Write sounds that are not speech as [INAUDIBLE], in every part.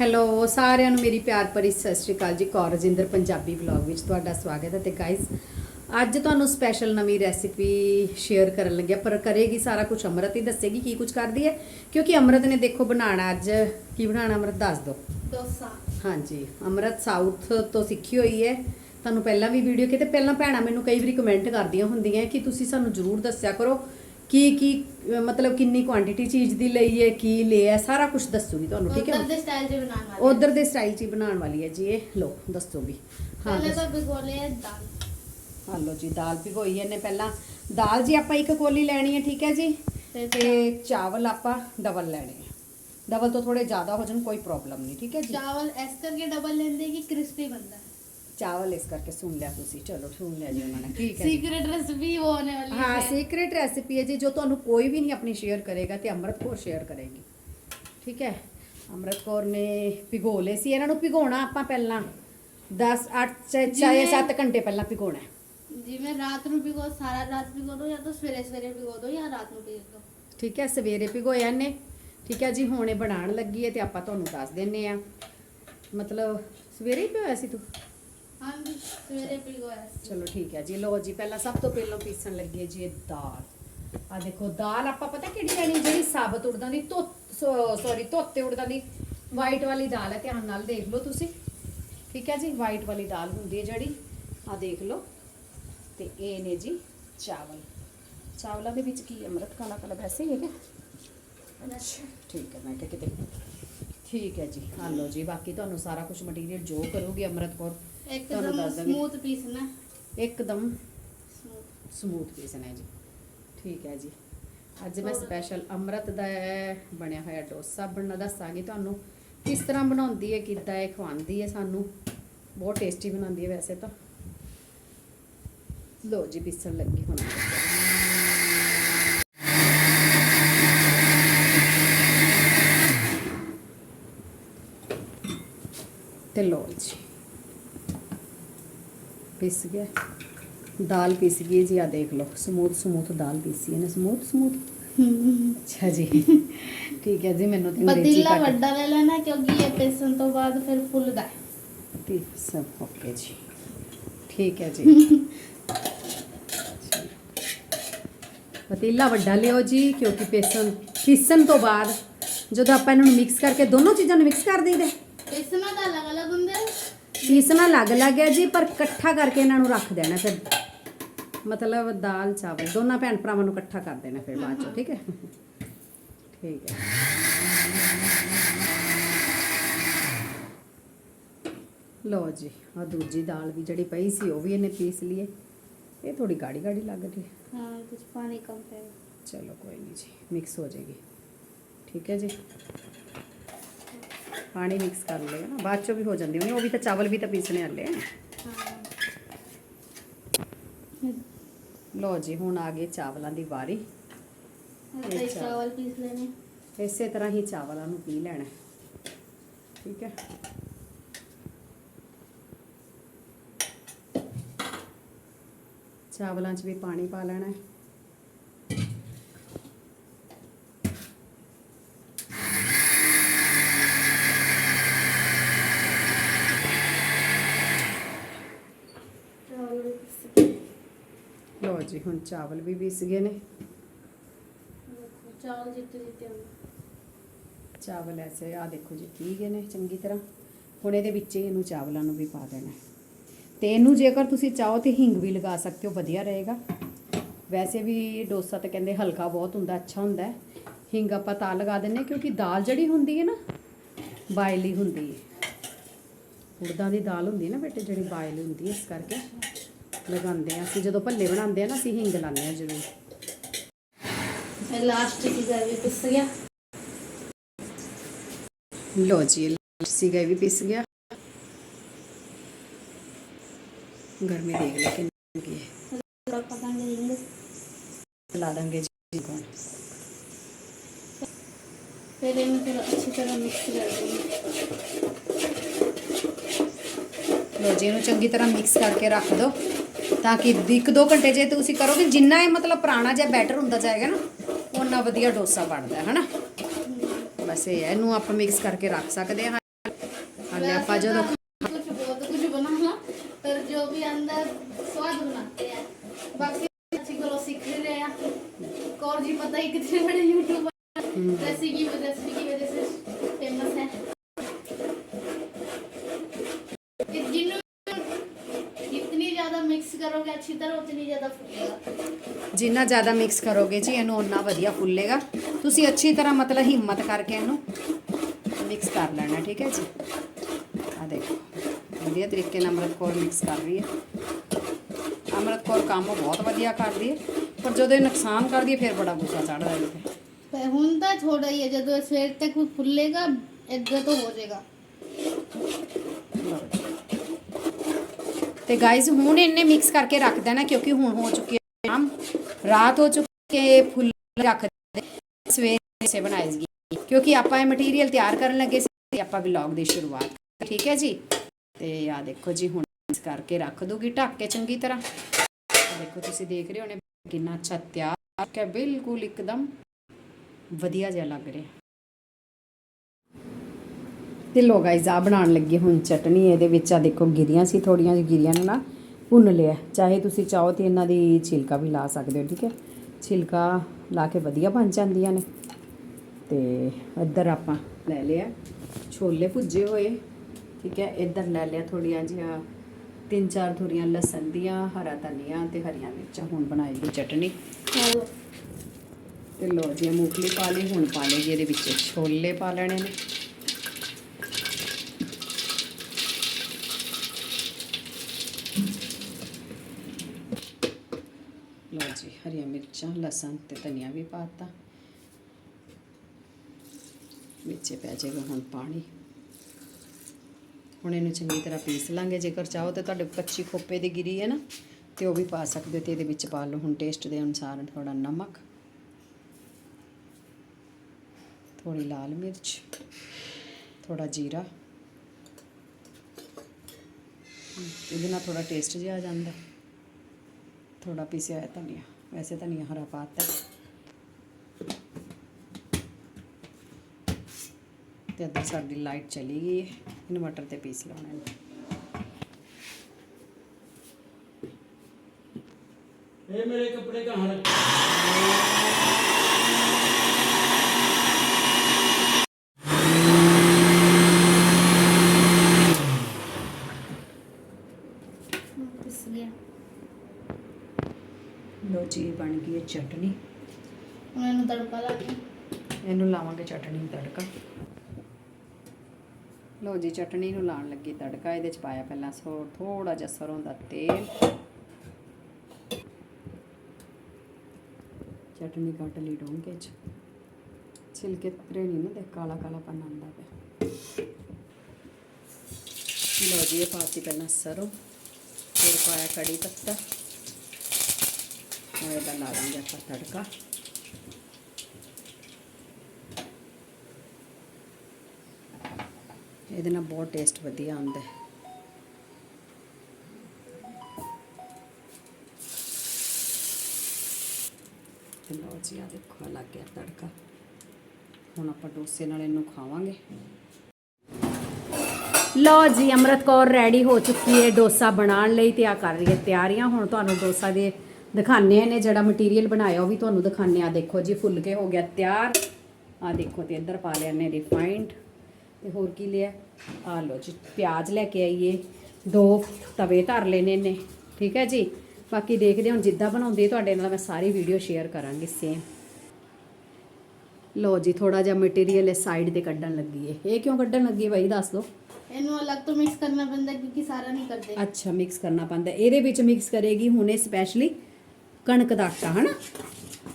Hello ਸਾਰਿਆਂ ਨੂੰ ਮੇਰੀ ਪਿਆਰ ਭਰੀ ਸਤਿ ਸ਼੍ਰੀ ਅਕਾਲ ਜੀ ਕੌਰ ਰਜਿੰਦਰ ਪੰਜਾਬੀ ਵਲੌਗ ਵਿੱਚ ਤੁਹਾਡਾ ਸਵਾਗਤ ਹੈ ਤੇ ਗਾਇਸ ਅੱਜ ਤੁਹਾਨੂੰ ਸਪੈਸ਼ਲ ਨਵੀਂ ਰੈਸਿਪੀ ਸ਼ੇਅਰ ਕਰਨ ਲੱਗਿਆ ਪਰ ਕਰੇਗੀ ਸਾਰਾ ਕੁਝ ਅੰਮ੍ਰਿਤ ਹੀ ਦੱਸੇਗੀ ਕੀ ਕੁਝ ਕਰਦੀ ਹੈ ਕਿਉਂਕਿ ਅੰਮ੍ਰਿਤ ਨੇ ਦੇਖੋ ਬਣਾਉਣਾ ਅੱਜ ਕੀ ਬਣਾਉਣਾ ਅੰਮ੍ਰਿਤ ਦੱਸ ਦਿਓ। ਡੋਸਾ। ਹਾਂਜੀ ਅੰਮ੍ਰਿਤ ਸਾਊਥ ਤੋਂ ਸਿੱਖੀ ਹੋਈ ਹੈ ਤੁਹਾਨੂੰ ਪਹਿਲਾਂ ਵੀ ਵੀਡੀਓ ਕਿਤੇ ਪਹਿਲਾਂ ਭੈਣਾਂ ਮੈਨੂੰ ਕਈ ਵਾਰੀ ਕਮੈਂਟ ਕਰਦੀਆਂ ਹੁੰਦੀਆਂ ਕਿ ਤੁਸੀਂ ਸਾਨੂੰ ਜ਼ਰੂਰ ਦੱਸਿਆ ਕਰੋ ਕੀ ਕੀ ਅਹ ਮਤਲਬ ਕਿੰਨੀ ਕੁਆਂਟੀਟੀ ਚੀਜ਼ ਦੀ ਲਈ ਹੈ ਕੀ ਲਿਆ ਹੈ ਸਾਰਾ ਕੁਝ ਦੱਸੂਗੀ ਤੁਹਾਨੂੰ ਠੀਕ ਹੈ ਉਧਰ ਦੇ ਸਟਾਈਲ 'ਚ ਬਣਾਉਣ ਵਾਲੇ ਉਧਰ ਦੇ ਸਟਾਈਲ 'ਚ ਹੀ ਬਣਾਉਣ ਵਾਲੀ ਹੈ ਜੀ ਇਹ ਲੋ ਦੱਸੋ ਵੀ। ਹਾਂ ਪਹਿਲੇ ਦੱਸੋ। ਤਾਂ ਬਿਗੋਲੇ ਹੈ ਦਾਲ। ਹਾਂ ਲੋ ਜੀ ਦਾਲ ਭਿਗੋਈ ਇਹਨੇ ਪਹਿਲਾਂ। ਦਾਲ ਜੀ ਆਪਾਂ ਇੱਕ ਕੋਲੀ ਲੈਣੀ ਹੈ ਠੀਕ ਹੈ ਜੀ? ਤੇ ਤੇ ਚਾਵਲ ਆਪਾਂ ਡਬਲ ਲੈਣੇ ਆ। ਡਬਲ ਤੋਂ ਥੋੜੇ ਜ਼ਿਆਦਾ ਹੋ ਜਾਣ ਕੋਈ ਪ੍ਰੋਬਲਮ ਨਹੀਂ ਠੀਕ ਹੈ ਜੀ? ਚਾਵਲ ਇਸ ਕਰਕੇ ਡਬਲ ਲੈਂਦੇ ਕਿ ਕ੍ਰਿਸਪੀ ਬਣਦਾ ਹੈ। ਚਾਵਲ ਇਸ ਕਰਕੇ ਸੁਣ ਲਿਆ ਤੁਸੀਂ। ਚਲੋ ਸੁਣ ਲਿਆ ਜੀ ਉਹਨਾਂ ਨੇ। ਠੀਕ ਹੈ ਜੀ। ਸੀਕ੍ਰੀਟ ਰੈਸਿਪੀ ਉਹ ਹੋਣੇ ਵਾਲੀ ਹਾਂ ਹੈ। ਸੀਕ੍ਰੀਟ ਰੈਸਿਪੀ ਹੈ ਜੀ ਜੋ ਤੁਹਾਨੂੰ ਕੋਈ ਵੀ ਨਹੀਂ ਆਪਣੀ ਸ਼ੇਅਰ ਕਰੇਗਾ ਤੇ ਅੰਮ੍ਰਿਤ ਕੌਰ ਸ਼ੇਅਰ ਕਰੇਗੀ। ਠੀਕ ਹੈ? ਅੰਮ੍ਰਿਤ ਕੌਰ ਨੇ ਭਿਗੋ ਲਏ ਸੀ ਇਹਨਾਂ ਨੂੰ ਭਿਗੋਣਾ ਆਪਾਂ ਪਹਿਲਾਂ। 10 8 6 ਜਿਵੇਂ- 7 ਘੰਟੇ ਪਹਿਲਾਂ ਭਿਗੋਣਾ ਹੈ। ਜਿਵੇਂ ਰਾਤ ਨੂੰ ਭਿਗੋ ਸਾਰਾ ਰਾਤ ਭਿਗੋ ਦੋ ਜਾਂ ਤਾਂ ਸਵੇਰੇ ਸਵੇਰੇ ਭਿਗੋ ਦੋ ਜਾਂ ਰਾਤ ਨੂੰ ਭਿਗੋ ਦੋ। ਠੀਕ ਹੈ? ਸਵੇਰੇ ਭਿਗੋਇਆ ਇਹਨੇ। ਠੀਕ ਹੈ ਜੀ ਹੁਣ ਇਹ ਬਣਾਉਣ ਲੱਗੀ ਹੈ ਤੇ ਆਪਾਂ ਤੁਹਾਨੂੰ ਦੱਸ ਦਿੰਨੇ ਆ ਮਤਲਬ ਸਵੇਰੇ ਹੀ ਭਿਗੋਇਆ ਸੀ ਤੂੰ? ਹਾਂਜੀ ਸਵੇਰੇ ਚਲੋ ਠੀਕ ਹੈ ਜੀ ਲੋ ਜੀ ਪਹਿਲਾਂ ਸਭ ਤੋਂ ਪਹਿਲਾਂ ਪੀਸਣ ਲੱਗੀ ਹੈ ਜੀ ਇਹ ਦਾਲ। ਆ ਦੇਖੋ ਦਾਲ ਆਪਾਂ ਪਤਾ ਕਿਹੜੀ ਲੈਣੀ ਜਿਹੜੀ ਸਾਬਤ ਉੜਦਾਂ ਦੀ ਧੋ ਸੌਰੀ ਧੋਤੇ ਉੜਦਾਂ ਦੀ ਵਾਈਟ ਵਾਲੀ ਦਾਲ ਹੈ ਧਿਆਨ ਨਾਲ ਦੇਖ ਲਓ ਤੁਸੀਂ। ਠੀਕ ਹੈ ਜੀ ਵਾਈਟ ਵਾਲੀ ਦਾਲ ਹੁੰਦੀ ਹੈ ਜਿਹੜੀ ਆ ਦੇਖ ਲਓ। ਤੇ ਇਹ ਨੇ ਜੀ ਚਾਵਲ। ਚਾਵਲਾਂ ਦੇ ਵਿੱਚ ਕੀ ਅੰਮ੍ਰਿਤ ਕਾਲਾ ਕਾਲਾ ਵੈਸੇ ਹੀ ਹੈ ਕਿ ਅੱਛਾ। ਠੀਕ ਹੈ ਮੈਂ ਕਿਹਾ ਕਿਤੇ ਠੀਕ ਹੈ ਜੀ ਆ ਲਓ ਜੀ ਬਾਕੀ ਤੁਹਾਨੂੰ ਸਾਰਾ ਕੁਝ ਮਟੀਰੀਅਲ ਜੋ ਕਰੋਗੇ ਅੰਮ੍ਰਿਤ ਕੌਰ ਤੁਹਾਨੂੰ ਇੱਕਦਮ ਦੱਸ ਦਾਂਗੇ। ਸਮੂਥ ਇੱਕਦਮ ਸਮੂਥ ਸਮੂਥ ਪੀਸਣਾ ਹੈ ਜੀ। ਠੀਕ ਹੈ ਜੀ। ਅੱਜ ਮੈਂ? ਸਪੈਸ਼ਲ ਅੰਮ੍ਰਿਤ ਦਾ ਬਣਿਆ ਹੋਇਆ ਡੋਸਾ ਬਣਨਾ ਦੱਸਾਂਗੀ ਤੁਹਾਨੂੰ। ਕਿਸ ਤਰ੍ਹਾਂ ਬਣਾਉਂਦੀ ਹੈ ਕਿੱਦਾਂ ਇਹ ਖਵਾਉਂਦੀ ਹੈ ਸਾਨੂੰ। ਬਹੁਤ ਟੇਸਟੀ ਬਣਾਉਂਦੀ ਹੈ ਵੈਸੇ ਤਾਂ। ਲੋ ਜੀ ਪੀਸਣ ਲੱਗੀ ਹੁਣ। ਤੇ ਲੋ ਜੀ। ਪਿਸ ਗਿਆ ਦਾਲ ਪਿਸ ਗਈ ਜੀ ਆ ਦੇਖ ਲਓ। ਸਮੂਥ ਸਮੂਥ ਦਾਲ ਪੀਸੀ ਇਹਨੇ। Smooth smooth? ਅੱਛਾ ਜੀ। ਠੀਕ ਹੈ ਜੀ ਮੈਨੂੰ ਤੇ ਅੰਗਰੇਜ਼ੀ ਪਤੀਲਾ ਘੱਟ ਵੱਡਾ ਲੈ ਲੈਣਾ ਕਿਉਂਕਿ ਇਹ ਪੀਸਣ ਤੋਂ ਬਾਅਦ ਫਿਰ ਫੁੱਲਦਾ ਹੈ ਤੇ ਸਭ ਓਕੇ ਜੀ। ਠੀਕ ਹੈ ਜੀ। ਪਤੀਲਾ ਵੱਡਾ ਲਿਓ ਜੀ ਕਿਉਂਕਿ ਪੇਸਨ ਪੀਸਣ ਤੋਂ ਬਾਅਦ ਜਦੋਂ ਆਪਾਂ ਇਹਨਾਂ ਨੂੰ ਮਿਕਸ ਕਰਕੇ ਦੋਨੋਂ ਚੀਜ਼ਾਂ ਨੂੰ ਮਿਕਸ ਕਰ ਦਈਦਾ। ਪੀਸਣਾ ਤਾਂ ਅਲੱਗ ਅਲੱਗ ਹੁੰਦਾ ਹੈ ਪੀਸਣਾ ਲੱਗ ਲੱਗ ਗਿਆ ਜੀ ਪਰ ਇਕੱਠਾ ਕਰਕੇ ਇਹਨਾਂ ਨੂੰ ਰੱਖ ਦੇਣਾ ਫਿਰ। ਮਤਲਬ ਦਾਲ ਚਾਵਲ ਦੋਨਾਂ ਭੈਣ ਭਰਾਵਾਂ ਨੂੰ ਇਕੱਠਾ ਕਰ ਦੇਣਾ ਫਿਰ ਬਾਅਦ ਚ ਠੀਕ ਹੈ? ਠੀਕ ਹੈ। ਲੋ ਜੀ ਆ ਦੂਜੀ ਦਾਲ ਵੀ ਜਿਹੜੀ ਪਈ ਸੀ ਉਹ ਵੀ ਇਹਨੇ ਪੀਸ ਲਈਏ। ਇਹ ਥੋੜੀ ਗਾੜੀ ਗਾੜੀ ਲੱਗ ਰਹੀ ਹਾਂ। ਕੁਝ ਪਾਣੀ ਕਮ ਪੈ ਚਲੋ ਕੋਈ ਨਹੀਂ ਜੀ ਮਿਕਸ ਹੋ ਜਾਏਗੀ। ਠੀਕ ਹੈ ਜੀ? ਪਾਣੀ ਮਿਕਸ ਕਰ ਲਿਆ ਨਾ ਬਾਅਦ ਚੋਂ ਵੀ ਹੋ ਜਾਂਦੀ ਹੋਣੀ ਉਹ ਵੀ ਤਾਂ ਚਾਵਲ ਵੀ ਤਾਂ ਪੀਸਣੇ ਹਲੇ ਲੋ ਜੀ ਹੁਣ ਆ ਗਈ ਚਾਵਲਾਂ ਦੀ ਵਾਰੀ। ਇਸੇ ਤਰ੍ਹਾਂ ਹੀ ਚਾਵਲਾਂ ਨੂੰ ਪੀ ਲੈਣਾ। ਠੀਕ ਹੈ। ਚਾਵਲਾਂ 'ਚ ਵੀ ਪਾਣੀ ਪਾ ਲੈਣਾ। ਤੇ ਹੁਣ ਚਾਵਲ ਵੀ ਪੀਸ ਗਏ ਨੇ। ਚਾਵਲ ਐਸੇ ਆ ਦੇਖੋ ਜੀ ਕੀ ਗਏ ਨੇ ਚੰਗੀ ਤਰ੍ਹਾਂ। ਹੁਣ ਇਹਦੇ ਵਿੱਚ ਇਹਨੂੰ ਚਾਵਲਾਂ ਨੂੰ ਵੀ ਪਾ ਦੇਣਾ। ਤੇ ਇਹਨੂੰ ਜੇਕਰ ਤੁਸੀਂ ਚਾਹੋ ਤੇ ਹਿੰਗ ਵੀ ਲਗਾ ਸਕਦੇ ਹੋ ਵਧੀਆ ਰਹੇਗਾ। ਵੈਸੇ ਵੀ ਡੋਸਾ ਤਾਂ ਕਹਿੰਦੇ ਹਲਕਾ ਬਹੁਤ ਹੁੰਦਾ ਅੱਛਾ ਹੁੰਦਾ ਹੈ। ਹਿੰਗ ਆਪਾਂ ਤਾਂ ਲਗਾ ਦਿੰਨੇ ਕਿਉਂਕਿ ਦਾਲ ਜਿਹੜੀ ਹੁੰਦੀ ਹੈ ਨਾ ਬਾਇਲੀ ਹੁੰਦੀ ਹੈ। ਉੜਦਾਂ ਦੀ ਦਾਲ ਹੁੰਦੀ ਨਾ ਬੇਟੇ ਜਿਹੜੀ ਬਾਇਲ ਹੁੰਦੀ ਹੈ ਇਸ ਕਰਕੇ। ਲਗਾਉਂਦੇ ਆ ਅਸੀਂ ਜਦੋਂ ਭੱਲੇ ਬਣਾਉਂਦੇ ਆ ਨਾ ਅਸੀਂ ਹਿੰਗ ਲਾਉਂਦੇ ਆ ਜ਼ਰੂਰ लास्ट की जगह भी पिस गया ਲੋ ਜੀ ਸੀਗਾ ਇਹ ਵੀ ਪਿਸ ਗਿਆ ਗਰਮੀ ਦੇਖ ਲੈ ਕਿੰਨੀ ਕੀ ਹੈ थोड़ा पकाने देंगे ਲਾ ਦਾਂਗੇ ਜੀ ਕੋਣ फिर इन्हें थोड़ा अच्छी तरह मिक्स कर देंगे ਲੋ ਜੀ ਇਹਨੂੰ ਚੰਗੀ ਤਰ੍ਹਾਂ ਮਿਕਸ ਕਰਕੇ ਰੱਖ ਦਿਓ ਤਾਂ ਕਿ 1-2 ਘੰਟੇ ਜੇ ਤੁਸੀਂ ਕਰੋਗੇ ਜਿੰਨਾ ਇਹ ਮਤਲਬ ਪੁਰਾਣਾ ਜਿਹਾ ਬੈਟਰ ਹੁੰਦਾ ਜਾਏਗਾ ਨਾ ਉਹਨਾਂ ਵਧੀਆ ਡੋਸਾ ਬਣਦਾ ਹੈ ਹਨਾ? ਬਸ ਇਹ ਹੈ ਇਹਨੂੰ ਆਪਾਂ ਮਿਕਸ ਕਰਕੇ ਰੱਖ ਸਕਦੇ ਹਾਂ। ਹਾਲੇ ਆਪਾਂ ਜਦੋਂ ਕੁਝ ਬਹੁਤ ਕੁਝ ਬਣਾਉਣਾ ਪਰ ਜੋ ਵੀ ਅੰਦਰ ਸਵਾਦ ਬਣਾਤੇ ਆ ਬਾਕੀ ਅੱਛੀ ਕਰੋ ਸਿੱਖ ਰਹੇ ਆ। ਕੋਰ ਜੀ ਪਤਾ ਹੀ ਕਿਤੇ ਬੜੇ ਯੂਟਿਊਬਰ ਰੈਸਿਪੀ ਰੈਸਿਪੀ ਕੀ ਵਜ੍ਹਾ जिन्ना ज़्यादा मिक्स करोगे जी इन उन्ना वाइया फूलेगा तुम अच्छी तरह मतलब हिम्मत करके इनू मिक्स कर लेना ठीक है जी देखो वजिए तरीके अमृत कौर मिक्स कर रही है अमृत कौर काम बहुत वजिया कर रही है पर जो नुकसान कर दी फिर बड़ा गुस्सा चढ़ा है थोड़ा ही है जो सवेर तक फुलेगा इधर तो हो जाएगा ਤੇ ਗਾਇਜ਼ ਹੁਣ ਇਹਨੇ ਮਿਕਸ ਕਰਕੇ ਰੱਖ ਦੇਣਾ ਕਿਉਂਕਿ ਹੁਣ ਹੋ ਚੁੱਕੀ ਹੈ ਸ਼ਾਮ ਰਾਤ ਹੋ ਚੁੱਕੀ ਹੈ ਫੁੱਲ ਰੱਖ ਦੇ ਸਵੇਰੇ ਸੇ ਬਣਾਏਗੀ ਕਿਉਂਕਿ ਆਪਾਂ ਇਹ ਮਟੀਰੀਅਲ ਤਿਆਰ ਕਰਨ ਲੱਗੇ ਸੀ ਤੇ ਆਪਾਂ ਵਲੌਗ ਦੀ ਸ਼ੁਰੂਆਤ ਠੀਕ ਹੈ ਜੀ ਤੇ ਆ ਦੇਖੋ ਜੀ ਹੁਣ ਮਿਕਸ ਕਰਕੇ ਰੱਖ ਦੂਗੀ ਢੱਕ ਕੇ ਚੰਗੀ ਤਰ੍ਹਾਂ ਆਹ ਦੇਖੋ ਤੁਸੀਂ ਦੇਖ ਰਹੇ ਹੋਣੇ ਕਿੰਨਾ ਅੱਛਾ ਤਿਆਰ ਹੈ ਬਿਲਕੁਲ ਇੱਕਦਮ ਵਧੀਆ ਜਿਹਾ ਲੱਗ ਰਿਹਾ ਤੇ ਲੋ ਗਾਇਜ਼ ਆ ਬਣਾਉਣ ਲੱਗੇ ਹੁਣ ਚਟਨੀ, ਇਹਦੇ ਵਿੱਚ ਆ ਦੇਖੋ ਗਿਰੀਆਂ ਸੀ ਥੋੜੀਆਂ ਜਿਹੀ, ਗਿਰੀਆਂ ਨੂੰ ਨਾ ਭੁੰਨ ਲਿਆ। ਚਾਹੇ ਤੁਸੀਂ ਚਾਹੋ ਤੇ ਇਹਨਾਂ ਦੀ ਛਿਲਕਾ ਵੀ ਲਾ ਸਕਦੇ ਹੋ, ਠੀਕ ਹੈ? ਛਿਲਕਾ ਲਾ ਕੇ ਵਧੀਆ ਬਣ ਜਾਂਦੀਆਂ ਨੇ। ਤੇ ਇੱਧਰ ਆਪਾਂ ਲੈ ਲਿਆ, ਛੋਲੇ ਭੁੱਜੇ ਹੋਏ, ਠੀਕ ਹੈ? ਇੱਧਰ ਲੈ ਲਿਆ ਥੋੜੀਆਂ ਜਿਹੀਆਂ, ਤਿੰਨ ਚਾਰ ਥੋੜੀਆਂ ਲਸਣ ਦੀਆਂ, ਹਰਾ ਧਨੀਆ ਤੇ ਹਰੀਆਂ ਮਿਰਚਾਂ, ਹੁਣ ਬਣਾਏਗੀ ਚਟਨੀ। चलो ਤੇ ਲੋ ਜੀ ਮੂੰਗਫਲੀ ਪਾ ਲਈ, ਹੁਣ ਪਾ ਲਏਗੀ ਇਹਦੇ ਵਿੱਚ ਛੋਲੇ ਪਾ ਲੈਣੇ ਨੇ ਲੋ ਜੀ ਹਰੀਆਂ ਮਿਰਚਾਂ, ਲਸਣ ਤੇ ਧਨੀਆ ਵੀ ਪਾਤਾ ਵਿੱਚੇ ਪੈ ਜਾਏਗਾ ਹੁਣ ਪਾਣੀ। ਹੁਣ ਇਹਨੂੰ ਚੰਗੀ ਤਰ੍ਹਾਂ ਪੀਸ ਲਾਂਗੇ। ਜੇਕਰ ਚਾਹੋ ਤੇ ਤੁਹਾਡੇ ਕੱਚੀ ਖੋਪੇ ਦੀ ਗਿਰੀ ਹੈ ਨਾ, ਤੇ ਉਹ ਵੀ ਪਾ ਸਕਦੇ ਹੋ ਤੇ ਇਹਦੇ ਵਿੱਚ ਪਾ ਲਓ। ਹੁਣ ਟੇਸਟ ਦੇ ਅਨੁਸਾਰ ਥੋੜਾ ਨਮਕ ਥੋੜੀ ਲਾਲ ਮਿਰਚ ਥੋੜਾ ਜੀਰਾ। ਇਹਦੇ ਨਾਲ ਥੋੜਾ ਟੇਸਟ ਜਿਹਾ ਆ ਜਾਂਦਾ। ਥੋੜਾ ਪੀਸਿਆ ਹੋਇਆ ਧਨੀਆ। ਵੈਸੇ ਧਨੀਆ ਹਰਾ ਪਾਤਾ। ਤੇ ਅੱਧਾ ਸਾਡੀ ਲਾਈਟ ਚਲੀ ਗਈ ਹੈ। ਇਨਵਰਟਰ ਤੇ ਪੀਸ ਲਾਉਣਾ ਹੈ। ਇਹ ਮੇਰੇ ਕੱਪੜੇ ਕਹਾਂ ਰੱਖੇ? ਹੈਗੀ ਹੈ ਚਟਨੀ। ਹੁਣ ਇਹਨੂੰ ਤੜਕਾ ਲਾ ਕੇ। ਇਹਨੂੰ ਲਾਵਾਂਗੇ ਚਟਨੀ ਨੂੰ ਤੜਕਾ। ਲੋ ਜੀ ਚਟਨੀ ਨੂੰ ਲਾਣ ਲੱਗੀ ਤੜਕਾ। ਇਹਦੇ ਚ ਪਾਇਆ ਪਹਿਲਾਂ ਸੋ ਥੋੜਾ ਜਿਹਾ ਸਰੋਂ ਦਾ ਤੇਲ। ਚਟਨੀ ਕੱਟ ਲਈ ਡੋਂਗੇ ਚ। ਛਿਲਕੇ ਪਰੇ ਨਹੀਂ ਨਾ ਦੇ ਕਾਲਾ ਕਾਲਾ ਪਨ ਆਂਦਾ ਪਿਆ। ਲਓ ਜੀ ਇਹ ਪਾਤੀ ਪਹਿਲਾਂ ਸਰੋਂ। ਫਿਰ ਪਾਇਆ ਕੜੀ ਪੱਤਾ। ਹੁਣ ਇਹਦਾ ਲਾ ਦਾਂਗੇ ਆਪਾਂ ਤੜਕਾ। ਇਹਦੇ ਨਾਲ ਬਹੁਤ ਟੇਸਟ ਵਧੀਆ ਆਉਂਦਾ ਹੈ। ਲਓ ਜੀ ਆ ਦੇਖੋ ਲੱਗ ਗਿਆ ਤੜਕਾ। ਹੁਣ ਆਪਾਂ ਡੋਸੇ ਨਾਲ ਇਹਨੂੰ ਖਾਵਾਂਗੇ। ਲਓ ਜੀ, ਅਮਰਤ ਕੌਰ ਰੈਡੀ ਹੋ ਚੁੱਕੀ ਹੈ ਡੋਸਾ ਬਣਾਉਣ ਲਈ, ਤੇ ਆ ਕਰ ਰਹੀ ਹੈ ਤਿਆਰੀਆਂ। ਹੁਣ ਤੁਹਾਨੂੰ ਡੋਸਾ ਦੇ ਦਿਖਾਣੇ ਨੇ ਜਿਹੜਾ ਮਟੀਰੀਅਲ ਬਣਾਇਆ ਉਹ ਵੀ ਤੁਹਾਨੂੰ ਦਿਖਾਣੇ ਆ ਦੇਖੋ ਜੀ ਫੁੱਲ ਕੇ ਹੋ ਗਿਆ ਤਿਆਰ। ਆ ਦੇਖੋ ਤੇ ਇੱਧਰ ਪਾ ਲਿਆ ਨੇ ਰਿਫਾਈਨਡ ਤੇ ਹੋਰ ਕੀ ਲਿਆ? ਆ ਲਓ ਜੀ ਪਿਆਜ਼ ਲੈ ਕੇ ਆਈਏ। ਦੋ ਤਵੇ ਧਰ ਲੈਣੇ ਨੇ। ਠੀਕ ਹੈ ਜੀ? ਬਾਕੀ ਦੇਖਦੇ ਹੁਣ ਜਿੱਦਾਂ ਬਣਾਉਂਦੀ ਤੁਹਾਡੇ ਨਾਲ ਮੈਂ ਸਾਰੀ ਵੀਡੀਓ ਸ਼ੇਅਰ ਕਰਾਂਗੀ ਸੇਮ ਲਓ ਜੀ ਥੋੜਾ ਜਿਹਾ ਮਟੀਰੀਅਲ ਇਸ ਸਾਈਡ ਤੇ ਕੱਢਣ ਲੱਗੀ ਹੈ। ਇਹ ਕਿਉਂ ਕੱਢਣ ਲੱਗੀ ਹੈ ਬਾਈ ਦੱਸ ਦਿਓ। ਇਹਨੂੰ ਅਲੱਗ ਤੋਂ ਮਿਕਸ ਕਰਨਾ ਪੈਂਦਾ ਕਿਉਂਕਿ ਸਾਰਾ ਨਹੀਂ ਕਰਦੇ। ਅੱਛਾ ਮਿਕਸ ਕਰਨਾ ਪੈਂਦਾ। ਇਹਦੇ ਵਿੱਚ ਮਿਕਸ ਕਰੇਗੀ ਹੁਣੇ ਸਪੈਸ਼ਲੀ ਕਣਕ ਦਾ ਆਟਾ, ਹਨਾ?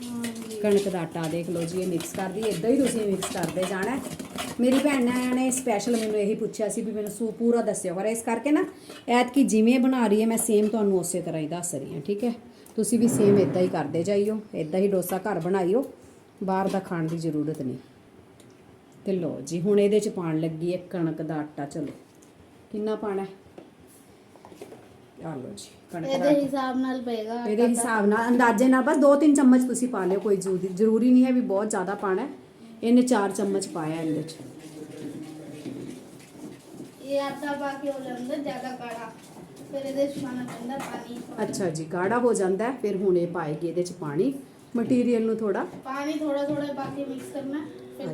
ਹਾਂਜੀ ਕਣਕ ਦਾ ਆਟਾ ਦੇਖ ਲਓ ਜੀ, ਇਹ ਮਿਕਸ ਕਰਦੀ ਇਦਾਂ ਹੀ ਤੁਸੀਂ ਮਿਕਸ ਕਰਦੇ ਜਾਣਾ ਮੇਰੀ ਭੈਣਾਂ ਨੇ ਸਪੈਸ਼ਲ ਮੈਨੂੰ ਇਹੀ ਪੁੱਛਿਆ ਸੀ ਵੀ ਮੈਨੂੰ ਸੂ ਪੂਰਾ ਦੱਸਿਓ। ਪਰ ਇਸ ਕਰਕੇ ਨਾ, ਐਤਕੀ ਜਿਵੇਂ ਬਣਾ ਰਹੀ ਹੈ, ਮੈਂ ਸੇਮ ਤੁਹਾਨੂੰ ਉਸੇ ਤਰ੍ਹਾਂ ਹੀ ਦੱਸ ਰਹੀ ਹਾਂ, ਠੀਕ ਹੈ? ਤੁਸੀਂ ਵੀ ਸੇਮ ਇਦਾਂ ਹੀ ਕਰਦੇ ਜਾਈਓ। ਇਦਾਂ ਹੀ ਡੋਸਾ ਘਰ ਬਣਾਈਓ ਬਾਹਰ ਦਾ ਖਾਣ ਦੀ ਜ਼ਰੂਰਤ ਨਹੀਂ। ਤੇ ਲਓ ਜੀ, ਹੁਣ ਇਹਦੇ ਚ ਪਾਣ ਲੱਗੀ ਹੈ ਕਣਕ ਦਾ ਆਟਾ। ਚਲੋ, ਕਿੰਨਾ ਪਾਣਾ ਹੈ? ਆ ਲਓ ਜੀ ਕਣਕ ਇਹਦੇ ਹਿਸਾਬ ਨਾਲ ਪਏਗਾ ਇਹਦੇ ਹਿਸਾਬ ਨਾਲ ਅੰਦਾਜ਼ੇ ਨਾਲ ਬਸ 2-3 ਚਮਚ ਤੁਸੀਂ ਪਾ ਲਿਓ ਕੋਈ ਜ਼ਰੂਰੀ ਨਹੀਂ ਹੈ ਵੀ ਬਹੁਤ ਜ਼ਿਆਦਾ ਪਾਣਾ ਇਹਨੇ 4 ਚਮਚ ਪਾਇਆ ਇਹਦੇ ਚ। ਇਹ ਆਟਾ ਪਾ ਕੇ ਹੋ ਜ਼ਿਆਦਾ ਕਾੜਾ ਫਿਰ ਇਹਦੇ ਚ ਪਾਣਾ ਪੈਂਦਾ ਪਾਣੀ। ਅੱਛਾ ਜੀ ਗਾੜਾ ਹੋ ਜਾਂਦਾ ਹੈ, ਫਿਰ ਹੁਣ ਇਹ ਪਾਏਗੀ ਇਹਦੇ ਚ ਪਾਣੀ। ਮਟੀਰੀਅਲ ਨੂੰ ਥੋੜਾ ਪਾਣੀ ਥੋੜਾ ਥੋੜਾ ਪਾ ਕੇ ਮਿਕਸ ਕਰਨਾ ਹੈ, ਫਿਰ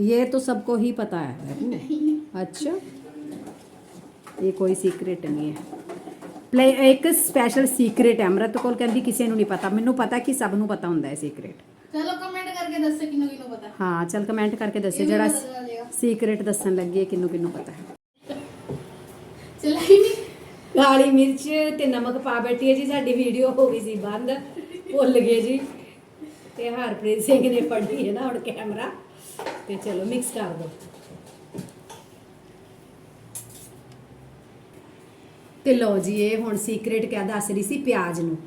ये तो सबको ही पता है अच्छा ਇਹ ਕੋਈ ਸੀਕ੍ਰੇਟ ਨਹੀਂ ਹੈ ਪਲੇ ਇੱਕ ਸਪੈਸ਼ਲ ਸੀਕ੍ਰੇਟ ਹੈ ਅਮਰਤ ਕੋਲ ਕਹਿੰਦੀ ਕਿਸੇ ਨੂੰ ਨਹੀਂ ਪਤਾ ਮੈਨੂੰ ਪਤਾ ਕਿ ਸਭ ਨੂੰ ਪਤਾ ਹੁੰਦਾ ਹੈ ਸੀਕ੍ਰੇਟ चलो कमेंट करके दस से किनो किनो पता ਹਾਂ ਚਲ ਕਮੈਂਟ ਕਰਕੇ ਦੱਸਿਓ ਇਹ ਵੀ ਜਿਹੜਾ ਪਤਾ ਚੱਲ ਜਾਏਗਾ। ਸੀਕ੍ਰੇਟ ਦੱਸਣ ਲੱਗੀ ਹੈ ਕਿੰਨੂੰ ਕਿੰਨੂੰ ਪਤਾ ਹੈ चला ही नहीं ਕਾਲੀ ਮਿਰਚ ਤੇ ਨਮਕ ਪਾ ਬੈਠੀ ਹੈ ਜੀ ਸਾਡੀ ਵੀਡੀਓ ਹੋ ਗਈ ਸੀ ਬੰਦ ਭੁੱਲ ਗਏ ਜੀ ਤੇ ਹਰਪ੍ਰੀਤ ਸਿੰਘ ਨੇ ਫੜੀ ਹੈ ਨਾ ਹੁਣ ਕੈਮਰਾ ਤੇ ਚਲੋ ਮਿਕਸ ਕਰ ਦੋ। ਤੇ ਲਓ ਜੀ ਇਹ ਹੁਣ ਸੀਕ੍ਰੀਟ ਕਿਆ ਦੱਸ ਰਹੀ ਸੀ? ਪਿਆਜ਼ ਨੂੰ।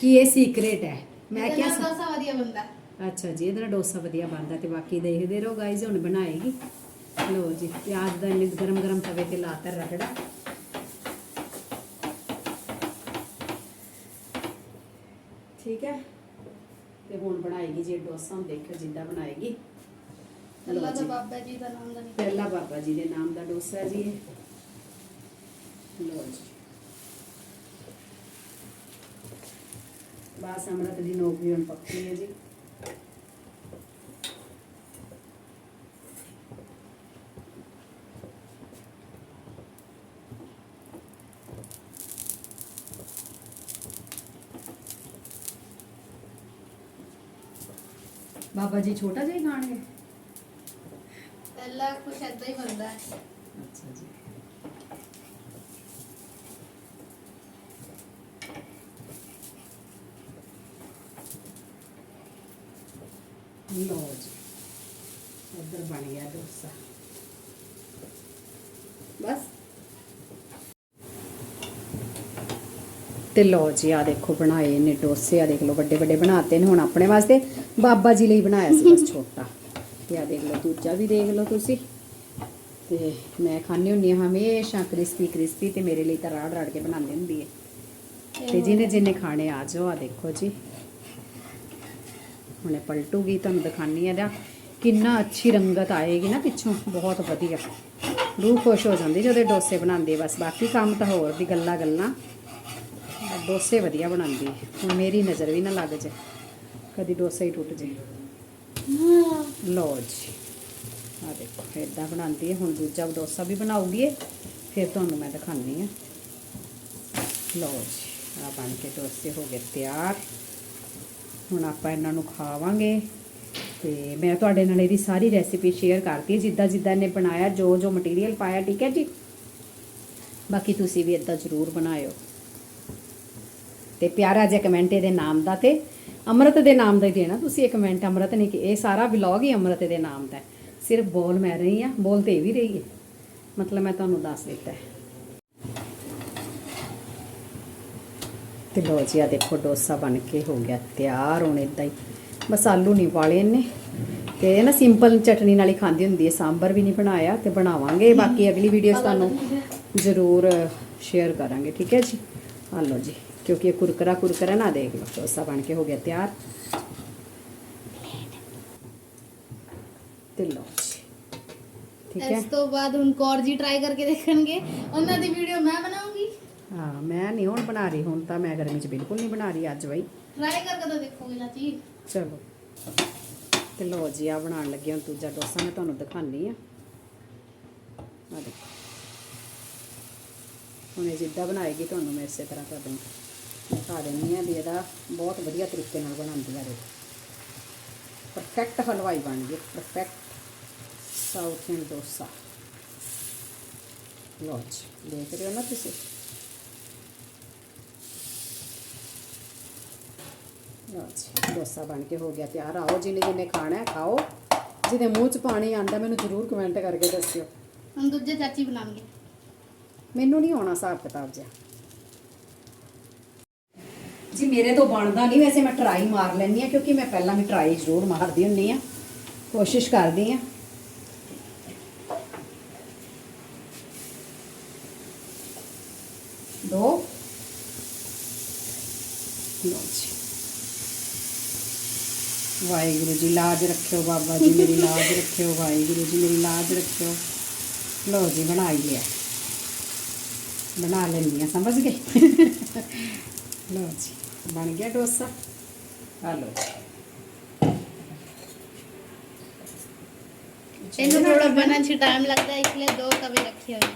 ਕਿ ਇਹ ਸੀਕ੍ਰੀਟ ਹੈ। ਮੈਂ ਕਿਹਾ ਡੋਸਾ ਵਧੀਆ ਬੰਦਾ ਅੱਛਾ ਜੀ ਇਹਦਾ ਡੋਸਾ ਵਧੀਆ ਬਣਦਾ ਤੇ ਬਾਕੀ ਦੇਖਦੇ ਰਹੋ ਗਾਇਜ਼ ਹੁਣ ਬਣਾਏਗੀ। ਲਓ ਜੀ ਪਿਆਜ਼ ਦਾ ਇਹਨੇ ਗਰਮ ਗਰਮ ਤਵੇ ਤੇ ਲਾਤਾ ਰਗੜਾ। ਠੀਕ ਹੈ? ਤੇ ਹੁਣ ਬਣਾਏਗੀ ਜੀ ਡੋਸਾ ਦੇਖੋ ਜਿੱਦਾਂ ਬਣਾਏਗੀ। ਲਓ अल्लाह ਜੀ का बाबा जी का नाम नहीं ਪਹਿਲਾ ਬਾਬਾ ਜੀ ਦੇ ਨਾਮ ਦਾ ਡੋਸਾ ਹੈ ਜੀ ਇਹ ਲਓ ਜੀ ਬਾਸ ਅਮਰਤ ਦੀ ਨੌਕਰੀ ਹੁਣ ਪੱਕੀ ਹੈ ਜੀ ਬਾਬਾ ਜੀ ਛੋਟਾ ਜਿਹਾ ਹੀ ਖਾਣਗੇ ਪਹਿਲਾਂ ਕੁਝ ਐਦਾਂ ਹੀ ਬਣਦਾ ਤੇ ਲੋ ਜੀ ਆ ਦੇਖੋ ਬਣਾਏ ਨੇ ਡੋਸੇ ਆ ਦੇਖ ਲਓ ਵੱਡੇ ਵੱਡੇ ਬਣਾਤੇ ਨੇ ਹੁਣ ਆਪਣੇ ਵਾਸਤੇ। ਬਾਬਾ ਜੀ ਲਈ ਬਣਾਇਆ ਸੀ ਬਸ [LAUGHS] ਛੋਟਾ। ਤੇ ਆ ਦੇਖ ਲਓ ਦੂਜਾ ਵੀ ਦੇਖ ਲਓ ਤੁਸੀਂ। ਤੇ ਮੈਂ ਖਾਂਦੀ ਹੁੰਦੀ ਹਾਂ ਹਮੇਸ਼ਾ ਕ੍ਰਿਸਪੀ ਕ੍ਰਿਸਪੀ ਤੇ ਮੇਰੇ ਲਈ ਤਾਂ ਰਾੜ ਰਾੜ ਕੇ ਬਣਾਉਂਦੀ ਹੁੰਦੀ ਹੈ। ਤੇ ਜਿਹਨੇ ਜਿਹਨੇ ਖਾਣੇ ਆ ਜਾਓ ਆ ਦੇਖੋ ਜੀ। ਹੁਣੇ ਪਲਟੂਗੀ ਤੁਹਾਨੂੰ ਦਿਖਾਣੀ ਆ ਦਾ ਕਿੰਨਾ ਅੱਛੀ ਰੰਗਤ ਆਏਗੀ ਨਾ ਪਿੱਛੋਂ ਬਹੁਤ ਵਧੀਆ। ਰੂਹ ਖੁਸ਼ ਹੋ ਜਾਂਦੀ ਜਦੋਂ ਡੋਸੇ ਬਣਾਉਂਦੇ ਬਸ ਬਾਕੀ ਕੰਮ ਤਾਂ ਹੋਰ ਦੀ ਗੱਲਾਂ ਗੱਲਾਂ। ਡੋਸੇ ਵਧੀਆ ਬਣਾਉਂਦੀ। ਹੁਣ ਮੇਰੀ ਨਜ਼ਰ ਵੀ ਨਾ ਲੱਗ ਜਾਏ ਕਦੀ ਡੋਸਾ ਹੀ ਟੁੱਟ ਜਾਏ। ਲੋ ਜੀ। ਆ ਦੇਖੋ ਇਦਾਂ ਬਣਾਉਂਦੀ ਹੈ। ਹੁਣ ਦੂਜਾ ਡੋਸਾ ਵੀ ਬਣਾਉਗੀ ਫਿਰ ਤੁਹਾਨੂੰ ਮੈਂ ਦਿਖਾਉਂਦੀ ਹਾਂ। ਲਓ ਜੀ ਆ ਬਣ ਕੇ ਡੋਸੇ ਹੋ ਗਏ ਤਿਆਰ। ਹੁਣ ਆਪਾਂ ਇਹਨਾਂ ਨੂੰ ਖਾਵਾਂਗੇ। ਤੇ ਮੈਂ ਤੁਹਾਡੇ ਨਾਲ ਇਹਦੀ ਸਾਰੀ ਰੈਸਿਪੀ ਸ਼ੇਅਰ ਕਰਤੀ। ਜਿੱਦਾਂ ਜਿੱਦਾਂ ਇਹਨੇ ਬਣਾਇਆ, ਜੋ ਜੋ ਮਟੀਰੀਅਲ ਪਾਇਆ, ਠੀਕ ਹੈ ਜੀ? ਬਾਕੀ ਤੁਸੀਂ ਵੀ ਇਦਾਂ ਜ਼ਰੂਰ ਬਣਾਇਓ। ਤੇ ਪਿਆਰਾ ਜਿਹਾ ਕਮੈਂਟ ਇਹਦੇ ਨਾਮ ਦਾ ਤੇ ਅੰਮ੍ਰਿਤ ਦੇ ਨਾਮ ਦਾ ਹੀ ਦੇਣਾ। ਤੁਸੀਂ ਇਹ ਕਮੈਂਟ ਅੰਮ੍ਰਿਤ ਨੇ ਕਿ ਇਹ ਸਾਰਾ ਵਲੌਗ ਹੀ ਅੰਮ੍ਰਿਤ ਦੇ ਨਾਮ ਦਾ ਸਿਰਫ ਬੋਲ ਮੈਂ ਰਹੀ ਆ ਬੋਲ ਤੇ ਵੀ ਰਹੀ ਹੈ। ਮਤਲਬ ਮੈਂ ਤੁਹਾਨੂੰ ਦੱਸ ਦਿੱਤਾ ਹੈ। ਤੇ ਲੋ ਜੀ ਆ ਦੇਖੋ ਡੋਸਾ ਬਣ ਕੇ ਹੋ ਗਿਆ ਤਿਆਰ ਹੁਣ ਇਦਾਂ ਹੀ। ਬਸ ਆਲੂ ਨਹੀਂ ਵਾਲੇ ਇਹਨੇ ਤੇ ਇਹ ਨਾ ਸਿੰਪਲ ਚਟਨੀ ਨਾਲ ਹੀ ਖਾਂਦੀ ਹੁੰਦੀ ਹੈ। ਸਾਂਬਰ ਵੀ ਨਹੀਂ ਬਣਾਇਆ ਤੇ ਬਣਾਵਾਂਗੇ। ਬਾਕੀ ਅਗਲੀ ਵੀਡੀਓ ਤੁਹਾਨੂੰ ਜ਼ਰੂਰ ਸ਼ੇਅਰ ਕਰਾਂਗੇ ਠੀਕ ਹੈ ਜੀ? ਆ ਲਓ ਜੀ। ਕਿਉਂਕਿ ਇਹ ਕੁਰਕਰਾ ਕੁਰਕਰਾ ਨਾ ਦੇਖ ਲਓ ਡੋਸਾ ਬਣ ਕੇ ਹੋ ਗਿਆ ਤਿਆਰ ਤੇ ਲਓ ਜੀ ਠੀਕ ਹੈ ਇਸ ਤੋਂ ਬਾਅਦ ਹੁਣ ਕੌਰ ਜੀ ਟਰਾਈ ਕਰਕੇ ਦੇਖਣਗੇ ਉਹਨਾਂ ਦੀ ਵੀਡੀਓ ਮੈਂ ਬਣਾਉਂਗੀ ਹਾਂ ਮੈਂ ਨਹੀਂ ਹੁਣ ਬਣਾ ਰਹੀ ਹੁਣ ਤਾਂ ਮੈਂ ਗਰਮੀ 'ਚ ਬਿਲਕੁਲ ਨਹੀਂ ਬਣਾ ਰਹੀ ਅੱਜ ਬਈ ਟਰਾਈ ਕਰਕੇ ਤਾਂ ਦੇਖੋਗੇ ਚਾਚੀ ਚਲੋ ਤੇ ਲਓ ਜੀ ਆ ਬਣਾਉਣ ਲੱਗੇ ਹੁਣ ਦੂਜਾ ਡੋਸਾ ਮੈਂ ਤੁਹਾਨੂੰ ਦਿਖਾਣੀ ਆ ਆ ਦੇਖੋ ਹੁਣ ਇਹ ਜਿੱਦਾਂ ਬਣਾਏਗੀ ਤੁਹਾਨੂੰ ਮੈਂ ਇਸੇ ਤਰ੍ਹਾਂ ਕਰ ਦੂੰਗੀ ਦਿਖਾ ਦਿੰਦੀ ਆ ਵੀ ਇਹਦਾ ਬਹੁਤ ਵਧੀਆ ਤਰੀਕੇ ਨਾਲ ਬਣਾਉਂਦੀ ਆ ਦੇਖੋ ਪਰਫੈਕਟ ਹਲਵਾਈ ਬਣ ਗਈ ਪਰਫੈਕਟ ਸਾਊਥ ਇੰਡੀਅਨ ਡੋਸਾ ਜੀ ਦੇਖ ਰਹੇ ਹੋ ਨਾ ਤੁਸੀਂ? ਜੀ ਡੋਸਾ ਬਣ ਕੇ ਹੋ ਗਿਆ ਤਿਆਰ। ਆਓ ਜਿਹਨੇ ਜਿਹਨੇ ਖਾਣਾ ਹੈ ਖਾਓ। ਜਿਹਦੇ ਮੂੰਹ 'ਚ ਪਾਣੀ ਆਂਦਾ ਮੈਨੂੰ ਜ਼ਰੂਰ ਕਮੈਂਟ ਕਰਕੇ ਦੱਸਿਓ। ਹੁਣ ਦੂਜੇ ਚਾਚੀ ਬਣਾਉਣਗੇ। ਮੈਨੂੰ ਨਹੀਂ ਆਉਣਾ ਹਿਸਾਬ ਕਿਤਾਬ ਜਿਹਾ। ਜੀ ਮੇਰੇ ਤੋਂ ਬਣਦਾ ਨਹੀਂ ਵੈਸੇ ਮੈਂ ਟਰਾਈ ਮਾਰ ਲੈਂਦੀ ਆ ਕਿਉਂਕਿ ਮੈਂ ਪਹਿਲਾਂ ਵੀ ਟਰਾਈ ਜ਼ਰੂਰ ਮਾਰਦੀ ਹੁੰਦੀ ਆ ਕੋਸ਼ਿਸ਼ ਕਰਦੀ ਆ ਦੋ ਲਓ ਜੀ ਵਾਹਿਗੁਰੂ ਜੀ ਲਾਜ ਰੱਖਿਓ ਬਾਬਾ ਜੀ ਮੇਰੀ ਲਾਜ ਰੱਖਿਓ ਵਾਹਿਗੁਰੂ ਜੀ ਮੇਰੀ ਲਾਜ ਰੱਖਿਓ ਲੋ ਜੀ ਬਣਾ ਹੀ ਲਿਆ ਬਣਾ ਲੈਣੀ ਆ ਸਮਝ ਗਏ ਲੋ ਜੀ ਬਣ ਗਿਆ ਡੋਸਾ। ਆ ਲੋ ਇਹਨੂੰ ਥੋੜਾ ਬਣਨ 'ਚ ਟਾਈਮ ਲੱਗਦਾ ਇਸ ਲਈ ਦੋ ਤਵੇ ਰੱਖੇ ਹੋਏ।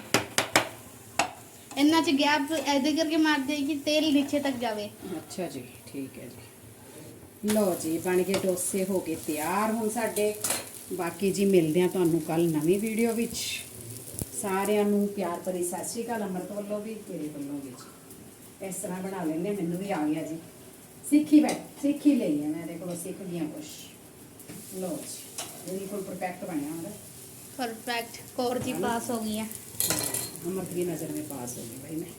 ਇਹਨਾਂ 'ਚ ਗੈਪ ਐਦੇ ਕਰਕੇ ਮਾਰ ਦੇ ਕਿ ਤੇਲ ਨੀਚੇ ਤੱਕ ਜਾਵੇ। ਅੱਛਾ ਜੀ ਠੀਕ ਹੈ ਜੀ। ਲੋ ਜੀ ਬਣ ਗਏ ਡੋਸੇ ਹੋ ਗਏ ਤਿਆਰ ਹੁਣ ਸਾਡੇ। ਬਾਕੀ ਜੀ ਮਿਲਦੇ ਆ ਤੁਹਾਨੂੰ ਕੱਲ ਨਵੀਂ ਵੀਡੀਓ ਵਿੱਚ। ਸਾਰਿਆਂ ਨੂੰ ਪਿਆਰ ਭਰੀ ਸਤਿ ਸ਼੍ਰੀ ਅਕਾਲ ਅੰਮ੍ਰਿਤ ਵੱਲੋਂ ਵੀ ਤੇਰੇ ਵੱਲੋਂ ਵੀ ਜੀ। ਇਸ ਤਰ੍ਹਾਂ ਬਣਾ ਲੈਂਦੇ ਹਾਂ, ਮੈਨੂੰ ਵੀ ਆ ਗਿਆ ਜੀ ਸਿੱਖੀ ਬੈ ਸਿੱਖੀ ਲਈ ਹੈ ਮੈਂ ਇਹਦੇ ਕੋਲੋਂ ਸਿੱਖ ਗਿਆ ਕੁਛ ਲੋ ਜੀ ਬਿਲਕੁਲ ਪਰਫੈਕਟ ਬਣਿਆ ਹੁੰਦਾ परफेक्ट कौर जी पास हो गई है अमृत की नज़र में पास होगी भाई मैं